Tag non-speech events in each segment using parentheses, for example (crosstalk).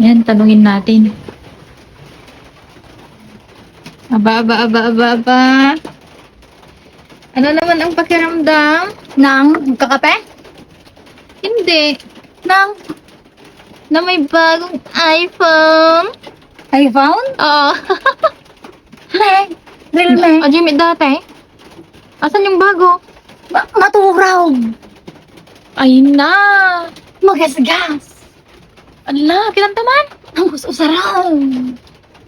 Yan, tanungin natin. Aba, aba, aba, aba, aba. Ano naman ang pakiramdam? Nang kakape? Hindi. Nang Na may bagong iPhone. iPhone? Oo. Me. Real me. O, Jimmy, dati. Asan yung bago? Ma maturaw. Ayun na. Magasgas. Ala, kinantaman. Ang usaraw.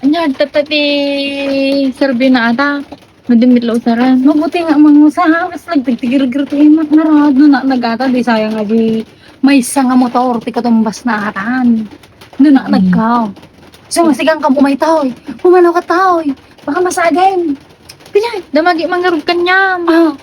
Anya, tatati serbi na ata. Madimit lo usaran. Mabuti nga mga usaha. Mas nagtigtigir-gir tayo narado na nagata. Di sayang nga di may isa nga motor. Ti katumbas na atan. Doon na Mm. nagkaw. So masigang ka bumay taoy. Pumalaw ka taoy. Baka masagay. Kanya. Damagi mangarog kanya. Ah.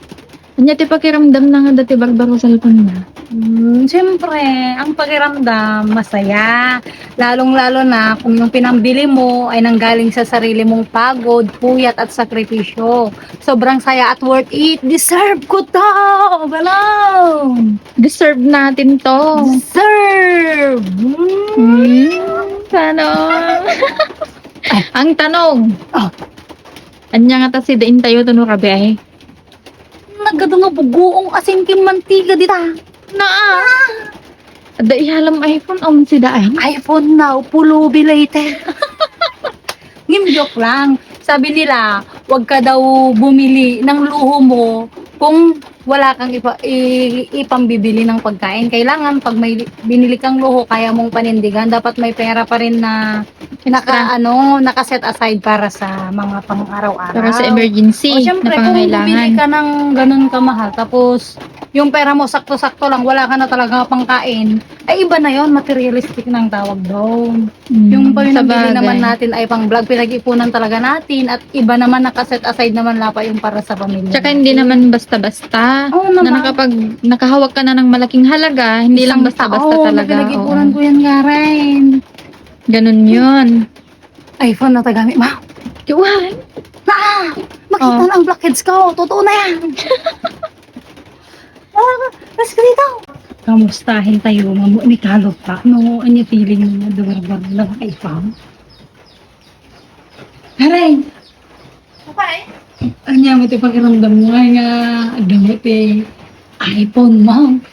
Anya, ti pakiramdam na nga dati barbaro sa cellphone na. Hmm, Siyempre, ang pakiramdam, masaya. Lalong-lalo na kung yung pinambili mo ay nanggaling sa sarili mong pagod, puyat at sakripisyo. Sobrang saya at worth it. Deserve ko to! Ganon! Deserve natin to. Deserve! Hmm, sana. (laughs) ang tanong. Ah. Anya nga ta si dain tayo to no rabi ay. Nagkado nga bugoong asin kin mantiga dita. Naa. Da ihalam iPhone om si daay. iPhone now, pulubi later. (laughs) Ngim joke lang. Sabi nila, wag ka daw bumili ng luho mo kung wala kang ipa, i, ipambibili ng pagkain. Kailangan pag may binili kang luho, kaya mong panindigan, dapat may pera pa rin na naka, ano, nakaset aside para sa mga pang-araw-araw. Para sa emergency O syempre, na kung bumili pangangailangan. ka ng ganun kamahal, tapos yung pera mo sakto-sakto lang, wala ka na talaga pangkain, ay iba na yon materialistic ng tawag doon. Hmm, Yung pa pinabili bagay. naman natin ay pang vlog, pinag-ipunan talaga natin at iba naman nakaset aside naman lapa yung para sa pamilya. Tsaka hindi naman basta-basta. Na naman. nakapag nakahawak ka na ng malaking halaga, hindi lang Isang basta-basta taon talaga. na pinag-ipunan Oo. ko yan nga rin. Ganun yun. iPhone na tagamit. Ma, Juwan! na, makita Oh. na ang blackheads ko. Totoo na yan. (laughs) Ah, Let's go dito. Kamustahin tayo, mamu ni Kalop pa. No, ano feeling mo na dumarbar lang iPhone? Haray, Okay. Anya mo ito pakiramdam mo nga nga gamit eh iPhone mo.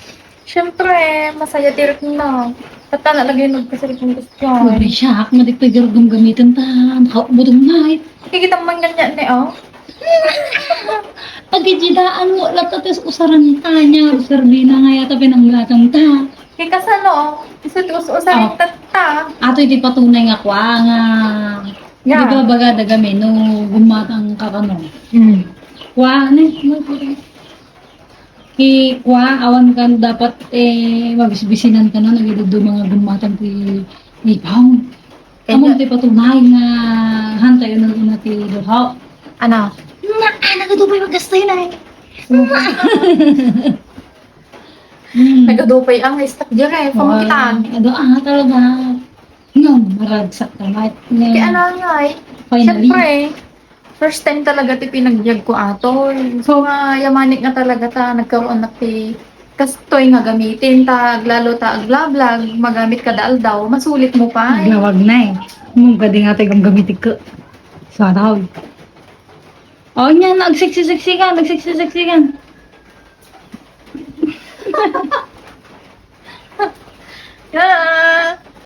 Siyempre, masaya tirik na. Tata na lagay nung kasi kung gusto Wari siya, ako madik pa garugong gamitin ta. Nakaubodong night. Kikita man ganyan ni oh. (laughs) Pagkijidaan mo, laptates usaran ta niya. Usarbina nga yata pinanglatang ta. Kikasa no, isut us-usarin Oh. tata. Ato iti patunay nga kwa nga. Yeah. Di ba baga dagami no gumatang kakano. Hmm. Kwa, ano yun? Ki kwa, awan kan dapat eh mabisbisinan ka na nagidudo mga gumatang ti ni pound. Amo ti patunay nga hantay na una ti duha. Ano? Na, ah, nagadupay magastay na eh. Hmm. (laughs) Nagadupay ang stock dyan eh, pamakitaan. Ado, ah, talaga. Ngam, maragsak ka. Nga, Kaya ano nga eh, finally. Siyempre, first time talaga ti pinagyag ko ato. So nga, yamanik nga talaga ta, nagkaroon na ti kastoy nga gamitin ta, lalo ta aglablag, magamit ka daal daw, masulit mo pa eh. Naglawag na eh. Mung gadi nga tayo gamitin ko. Sa tawag. Oh, niya, nagsiksi-siksi ka, nagsiksi-siksi ka. (laughs) Yeah.